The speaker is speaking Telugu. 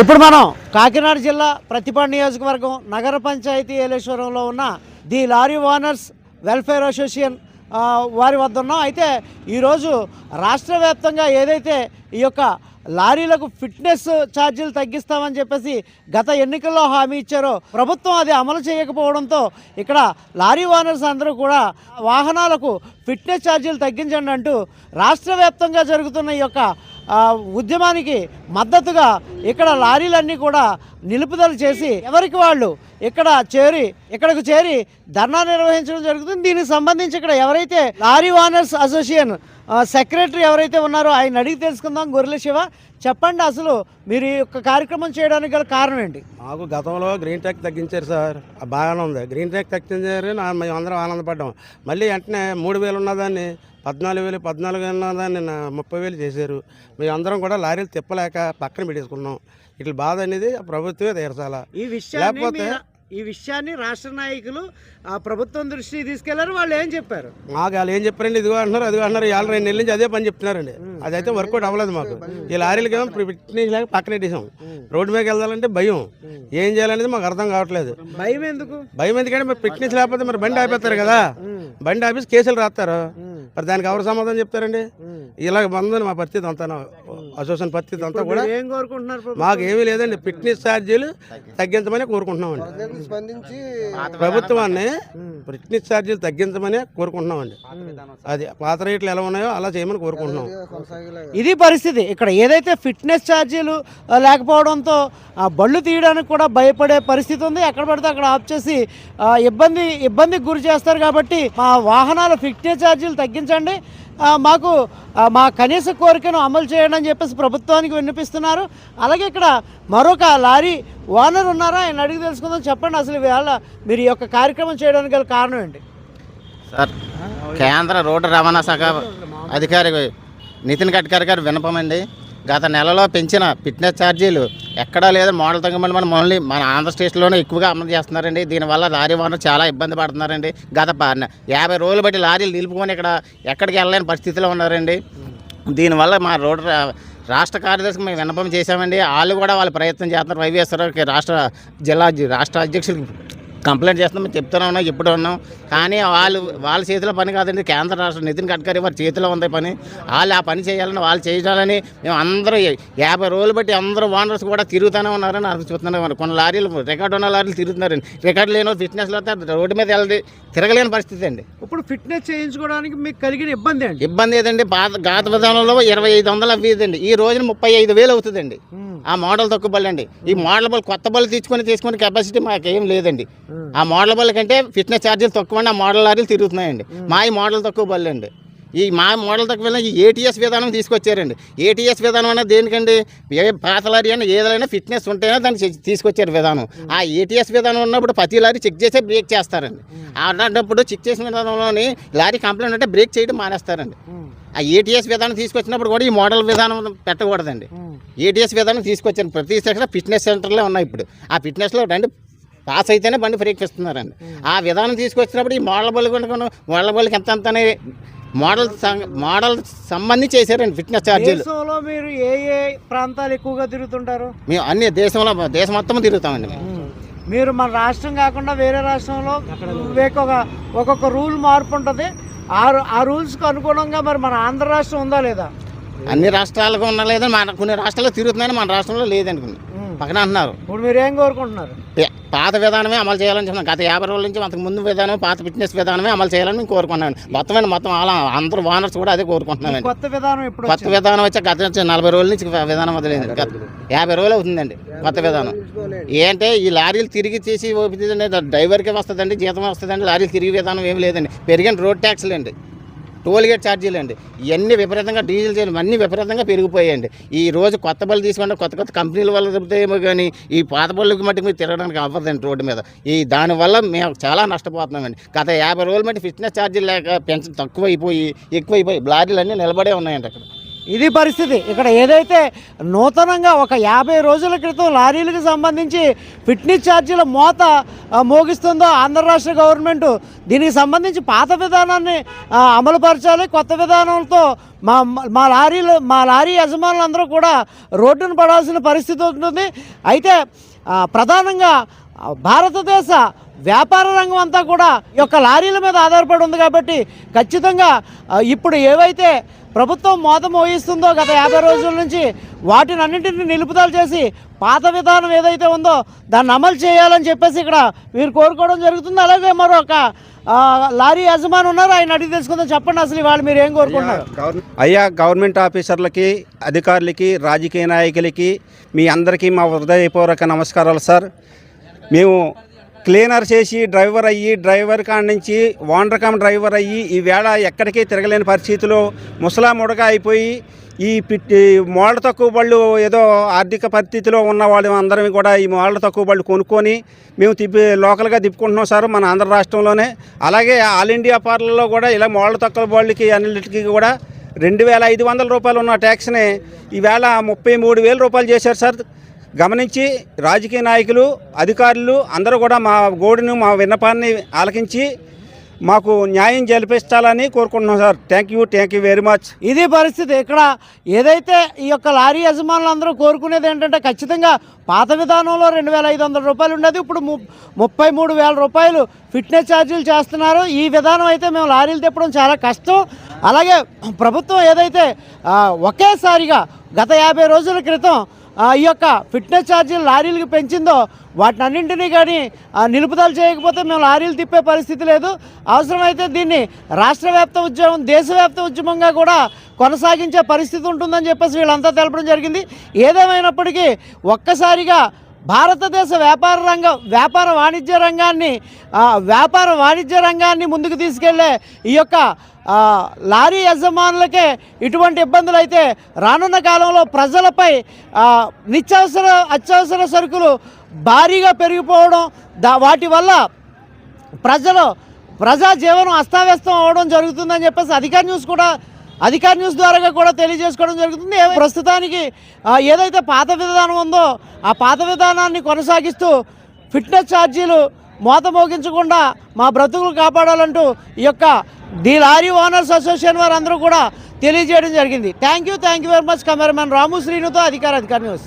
ఇప్పుడు మనం కాకినాడ జిల్లా ప్రతిపాడు నియోజకవర్గం నగర పంచాయతీ ఏలేశ్వరంలో ఉన్న the lorry owners welfare association వారి వద్ద ఉన్నాం. అయితే ఈరోజు రాష్ట్ర వ్యాప్తంగా ఏదైతే ఈ యొక్క లారీలకు ఫిట్నెస్ ఛార్జీలు తగ్గిస్తామని చెప్పేసి గత ఎన్నికల్లో హామీ ఇచ్చారో. ప్రభుత్వం అది అమలు చేయకపోవడంతో ఇక్కడ లారీ ఓనర్స్ అందరూ కూడా వాహనాలకు ఫిట్నెస్ ఛార్జీలు తగ్గించండి అంటూ రాష్ట్ర వ్యాప్తంగా జరుగుతున్న ఈ యొక్క ఉద్యమానికి మద్దతుగా ఇక్కడ లారీలన్నీ కూడా నిలుపుదల చేసి ఎవరికి వాళ్ళు ఇక్కడ చేరి ఇక్కడకు చేరి ధర్నా నిర్వహించడం జరుగుతుంది. దీనికి సంబంధించి ఇక్కడ ఎవరైతే లారీ ఓనర్స్ అసోసియేషన్ సెక్రటరీ ఎవరైతే ఉన్నారో ఆయన అడిగి తెలుసుకుందాం గొర్రెల శివ. చెప్పండి అసలు మీరు ఈ యొక్క కార్యక్రమం చేయడానికి గల కారణం ఏంటి? మాకు గతంలో గ్రీన్ ట్యాక్ తగ్గించారు సార్. ఆ బాగానే ఉంది. గ్రీన్ ట్యాక్ తగ్గించారు మేము అందరం ఆనందపడ్డాం. మళ్ళీ వెంటనే మూడు వేలు ఉన్నదాన్ని పద్నాలుగు వేలు పద్నాలుగు వేలు ఉన్నదాన్ని నా ముప్పై వేలు చేశారు. మేము అందరం కూడా లారీలు తిప్పలేక పక్కన పెట్టేసుకున్నాం. ఇట్లా బాధ అనేది ప్రభుత్వమే తీర్చాల ఈ విషయాన్ని లేకపోతే- ఈ విషయాన్ని రాష్ట్ర నాయకులు ఆ ప్రభుత్వం దృష్టికి తీసుకెళ్ళారు వాళ్ళు ఏం చెప్పారు? మాకు వాళ్ళు ఏం చెప్పారండి? ఇదిగో అంటున్నారు అదిగో అంటున్నారు ఇవాళ రెండు నెలల నుంచి అదే పని చెప్తున్నారండి. అదైతే వర్కౌట్ అవ్వలేదు మాకు. ఈ లారీలకి ఏమో లేక పక్కన పెట్టేసాం. రోడ్డు మీదకి వెళ్ళాలంటే భయం. ఏం చేయాలనేది మాకు అర్థం కావట్లేదు. భయం ఎందుకు? భయం ఎందుకంటే మరి ఫిట్నెస్ లేకపోతే మరి బండి ఆపేస్తారు కదా. బండి ఆపేసి కేసులు రాస్తారు. మరి దానికి ఎవరు సమాధానం చెప్తారండి? ఇలాగ బంధుని మా పరిస్థితి అంతా అసోసియేషన్ పరిస్థితి అంతా కూడా ఏం కోరుకుంటున్నారు? మాకు ఏమీ లేదండి ఫిట్నెస్ ఛార్జీలు తగ్గించమని కోరుకుంటున్నామండి. స్పందించి ప్రభుత్వాన్ని ఫిట్నెస్ ఛార్జీలు తగ్గించమని కోరుకుంటున్నామండి. అది పాత రేట్లు ఎలా ఉన్నాయో అలా చేయమని కోరుకుంటున్నాం. ఇది పరిస్థితి. ఇక్కడ ఏదైతే ఫిట్నెస్ ఛార్జీలు లేకపోవడంతో ఆ బళ్ళు తీయడానికి కూడా భయపడే పరిస్థితి ఉంది. ఎక్కడ పడితే అక్కడ ఆఫ్ చేసి ఆ, ఇబ్బంది ఇబ్బందికి గురి చేస్తారు కాబట్టి మా వాహనాల ఫిట్నెస్ ఛార్జీలు తగ్గించండి. మాకు మా కనీస కోరికను అమలు చేయండి అని చెప్పేసి ప్రభుత్వానికి విన్నపిస్తున్నారు. అలాగే ఇక్కడ మరొక లారీ ఓనర్ ఉన్నారా? ఆయన అడిగి తెలుసుకుందాం. చెప్పండి అసలు ఇవాళ మీరు ఈ యొక్క కార్యక్రమం చేయడానికి గల కారణం ఏంటి? సార్ కేంద్ర రోడ్డు రవాణా శాఖ అధికారి నితిన్ గడ్కరీ గారు వినపమండి గత నెలలో పెంచిన ఫిట్నెస్ ఛార్జీలు ఎక్కడా లేదు. మోడల్ తగ్గమని మన ఓన్లీ మన ఆంధ్ర స్టేట్లోనే ఎక్కువగా అమలు చేస్తున్నారండి. దీనివల్ల లారీ వాహనం చాలా ఇబ్బంది పడుతున్నారండి. గత యాభై రోజులు బట్టి లారీలు నిలుపుకొని ఇక్కడ ఎక్కడికి వెళ్ళలేని పరిస్థితిలో ఉన్నారండి. దీనివల్ల మా రోడ్డు రా- రాష్ట్ర కార్యదర్శికి మేము విన్నపం చేశామండి. వాళ్ళు కూడా వాళ్ళు ప్రయత్నం చేస్తున్నారు. వైవిఎస్ఆర్కి రాష్ట్ర జిల్లా రాష్ట్ర అధ్యక్షులకి కంప్లైంట్ చేస్తున్నాం మేము చెప్తూనే ఉన్నాం ఇప్పుడు ఉన్నాం. కానీ వాళ్ళు వాళ్ళ చేతిలో పని కాదండి కేంద్ర రాష్ట్ర నితిన్ గడ్కరీ వారి చేతిలో ఉంది పని. వాళ్ళు ఆ పని చేయాలని వాళ్ళు చేయాలని మేము అందరూ యాభై రోజులు బట్టి అందరూ ఓనర్స్ కూడా తిరుగుతూనే ఉన్నారని అనిపిస్తున్నాం మరి కొన్ని లారీలు రికార్డు ఉన్న లారీలు తిరుగుతున్నారండి. రికార్డు లేని ఫిట్నెస్లో రోడ్డు మీద వెళ్ళి తిరగలేని పరిస్థితి అండి. ఇప్పుడు ఫిట్నెస్ చేయించుకోవడానికి మీకు కలిగిన ఇబ్బంది ఏంటి? ఇబ్బంది ఏదండి? పాత గాత విధానంలో ఇరవై ఐదు వందలు అవ్వేదండి. ఈ రోజున ముప్పై ఐదు వేలు అవుతుందండి. ఆ మోడల్ తక్కువ బళ్ళు అండి ఈ మోడల్ బళ్ళు కొత్త బళ్ళు తీసుకొని తీసుకునే కెపాసిటీ మాకు లేదండి. ఆ మోడల్ బళ్ళ కంటే ఫిట్నెస్ ఛార్జీలు తక్కువ ఆ మోడల్ లారీలు తిరుగుతున్నాయండి. మా ఈ మోడల్ తక్కువ బళ్ళు అండి ఈ మా మోడల్ తక్కువ ఈ ఏటీఎస్ విధానం తీసుకొచ్చారండి. ఏటీఎస్ విధానం అనేది దేనికండి? ఏ పాత లారీ అయినా ఏదైనా ఫిట్నెస్ ఉంటేనే దాన్ని తీసుకొచ్చారు విధానం. ఆ ఏటీఎస్ విధానం ఉన్నప్పుడు ప్రతి లారీ చెక్ చేసే బ్రేక్ చేస్తారండి. అలాంటప్పుడు చెక్ చేసిన విధానంలోని లారీ కంప్లైంట్ అంటే బ్రేక్ చేయడం మానేస్తారండి. ఆ ఏటీఎస్ విధానం తీసుకొచ్చినప్పుడు కూడా ఈ మోడల్ విధానం పెట్టకూడదండి. ఏటీఎస్ విధానం తీసుకొచ్చారు. ప్రతి సెక్షన్ ఫిట్నెస్ సెంటర్లో ఉన్నాయి ఇప్పుడు. ఆ ఫిట్నెస్లో రండి పాస్ అయితేనే బండి ఫ్రీకి ఇస్తున్నారండి ఆ విధానం తీసుకొచ్చినప్పుడు ఈ మోడల్ బళ్ళు కొనుక్కొని మోడల్ బళ్ళకి ఎంత ఎంత మోడల్ మోడల్ సంబంధించి చేశారండి ఫిట్నెస్ ఛార్జీలు. దేశంలో మీరు ఏ ఏ ప్రాంతాలు ఎక్కువగా తిరుగుతుంటారు? మేము అన్ని దేశంలో దేశం మొత్తం తిరుగుతామండి మేము. మీరు మన రాష్ట్రం కాకుండా వేరే రాష్ట్రంలో ఒక్కొక్క ఒక్కొక్క రూల్ మార్పు ఉంటుంది. ఆ ఆ రూల్స్కి అనుగుణంగా మరి మన ఆంధ్ర రాష్ట్రం ఉందా లేదా? అన్ని రాష్ట్రాలకు ఉన్న లేదని మన కొన్ని రాష్ట్రాల్లో తిరుగుతున్నాయని మన రాష్ట్రంలో లేదనుకుంది పక్కన అంటున్నారు. ఇప్పుడు మీరు ఏం కోరుకుంటున్నారు? పాత విధానమే అమలు చేయాలని చెప్తున్నాం గత యాభై రోజుల నుంచి అంతకు ముందు విధానం పాత ఫిట్నెస్ విధానమే అమలు చేయాలని మేము కోరుకున్నాం మొత్తమైన మొత్తం అలా అందరూ ఓనర్స్ కూడా అదే కోరుకుంటున్నామండి కొత్త విధానం ఇప్పుడు కొత్త విధానం వచ్చి గత నుంచి నలభై రోజుల నుంచి విధానం వదిలేదు. గత యాభై రోజులు అవుతుందండి కొత్త విధానం. ఏంటంటే ఈ లారీలు తిరిగి తీసి ఓపితే డ్రైవర్కే వస్తుందండి జీతం వస్తుందండి లారీలు తిరిగి విధానం ఏమి లేదండి. పెరిగిన రోడ్ ట్యాక్స్లు అండి టోల్ గేట్ ఛార్జీలు అండి. ఇవన్నీ విపరీతంగా డీజిల్ చేయడం అన్నీ విపరీతంగా పెరిగిపోయాయండి. ఈ రోజు కొత్త బళ్ళు తీసుకుంటే కొత్త కొత్త కంపెనీల వల్ల చెబితేమో కానీ ఈ పాత బళ్ళకి మట్టి మీరు తిరగడానికి అవ్వదండి రోడ్డు మీద. ఈ దానివల్ల మేము చాలా నష్టపోతున్నామండి. గత యాభై రోజులు మట్టి ఫిట్నెస్ ఛార్జీలు లేక పెన్షన్ తక్కువైపోయి ఎక్కువైపోయి ఎక్కువ లారీలు అన్నీ నిలబడే ఉన్నాయండి అక్కడ. ఇది పరిస్థితి. ఇక్కడ ఏదైతే నూతనంగా ఒక యాభై రోజుల క్రితం లారీలకు సంబంధించి ఫిట్నెస్ ఛార్జీల మోత మోగిస్తుందో ఆంధ్ర రాష్ట్ర గవర్నమెంట్ దీనికి సంబంధించి పాత విధానాన్ని అమలుపరచాలి. కొత్త విధానంతో మా మా లారీలు మా లారీ యజమానులందరూ కూడా రోడ్డును పడాల్సిన పరిస్థితి ఉంటుంది. అయితే ప్రధానంగా భారతదేశ వ్యాపార రంగం అంతా కూడా ఈ యొక్క లారీల మీద ఆధారపడి ఉంది కాబట్టి ఖచ్చితంగా ఇప్పుడు ఏవైతే ప్రభుత్వం మోత మోగిస్తుందో గత యాభై రోజుల నుంచి వాటిని అన్నింటినీ నిలుపుదల చేసి పాత విధానం ఏదైతే ఉందో దాన్ని అమలు చేయాలని చెప్పేసి ఇక్కడ మీరు కోరుకోవడం జరుగుతుంది. అలాగే మరొక లారీ యజమాని ఉన్నారు. ఆయన అడిగి తెలుసుకుందాం. చెప్పండి అసలు వాళ్ళు మీరు ఏం కోరుకుంటున్నారు? అయ్యా గవర్నమెంట్ ఆఫీసర్లకి అధికారులకి రాజకీయ నాయకులకి మీ అందరికీ మా హృదయపూర్వక నమస్కారాలు సార్. మేము క్లీనర్ చేసి డ్రైవర్ అయ్యి డ్రైవర్ కాడ నుంచి ఓనర్ డ్రైవర్ అయ్యి ఈవేళ ఎక్కడికి తిరగలేని పరిస్థితిలో ముసలా ముడగా అయిపోయి ఈ పిట్టి మోళ్ళ తక్కువ బళ్ళు ఏదో ఆర్థిక పరిస్థితిలో ఉన్న వాళ్ళు అందరం కూడా ఈ మోళ్ళ తక్కువ బళ్ళు కొనుక్కొని మేము తిప్పి లోకల్గా తిప్పుకుంటున్నాం సార్ మన ఆంధ్ర రాష్ట్రంలోనే. అలాగే ఆల్ ఇండియా పార్లర్లో కూడా ఇలా మోళ్ళ తక్కువ బళ్ళకి అన్నిటికీ కూడా రెండు వేల ఐదు వందల రూపాయలు ఉన్న ట్యాక్స్ని ఈవేళ ముప్పై మూడు వేల రూపాయలు చేశారు సార్. గమనించి రాజకీయ నాయకులు అధికారులు అందరూ కూడా మా గోడును మా విన్నపాన్ని ఆలకించి మాకు న్యాయం జరిపించాలని కోరుకుంటున్నాం sir. Thank you thank you very much ఇది పరిస్థితి. ఇక్కడ ఏదైతే ఈ యొక్క లారీ యజమానులు అందరూ కోరుకునేది ఏంటంటే ఖచ్చితంగా పాత విధానంలో రెండు వేల ఐదు వందల రూపాయలు ఉండేది. ఇప్పుడు ముప్పై మూడు వేల రూపాయలు ఫిట్నెస్ ఛార్జీలు చేస్తున్నారు. ఈ విధానం అయితే మేము లారీలు తిప్పడం చాలా కష్టం. అలాగే ప్రభుత్వం ఏదైతే ఒకేసారిగా గత యాభై రోజుల క్రితం ఈ యొక్క ఫిట్నెస్ ఛార్జీలు లారీలకు పెంచిందో వాటిని అన్నింటినీ కానీ ఆ, నిలుపుదల చేయకపోతే మేము లారీలు తిప్పే పరిస్థితి లేదు. అవసరమైతే దీన్ని రాష్ట్ర వ్యాప్త ఉద్యమం దేశవ్యాప్త ఉద్యమంగా కూడా కొనసాగించే పరిస్థితి ఉంటుందని చెప్పేసి వీళ్ళంతా తెలపడం జరిగింది. ఏదేమైనప్పటికీ ఒక్కసారిగా భారతదేశ వ్యాపార రంగం వ్యాపార వాణిజ్య రంగాన్ని వ్యాపార వాణిజ్య రంగాన్ని ముందుకు తీసుకెళ్ళే ఈ యొక్క లారీ యజమానులకే ఇటువంటి ఇబ్బందులు అయితే రానున్న కాలంలో ప్రజలపై నిత్యావసర అత్యవసర సరుకులు భారీగా పెరిగిపోవడం దా వాటి వల్ల ప్రజలు ప్రజా జీవనం అస్తావ్యస్తం అవడం జరుగుతుందని చెప్పేసి అధికార న్యూస్ కూడా అధికార న్యూస్ ద్వారా కూడా తెలియజేసుకోవడం జరుగుతుంది. ప్రస్తుతానికి ఏదైతే పాత విధానం ఉందో ఆ పాత విధానాన్ని కొనసాగిస్తూ ఫిట్నెస్ ఛార్జీలు మోత మోగించకుండా మా బ్రతుకులు కాపాడాలంటూ ఈ యొక్క ది లారీ ఓనర్స్ అసోసియేషన్ వారు అందరూ కూడా తెలియజేయడం జరిగింది. Thank you thank you very much cameraman Ramu శ్రీనుతో అధికార అధికార న్యూస్.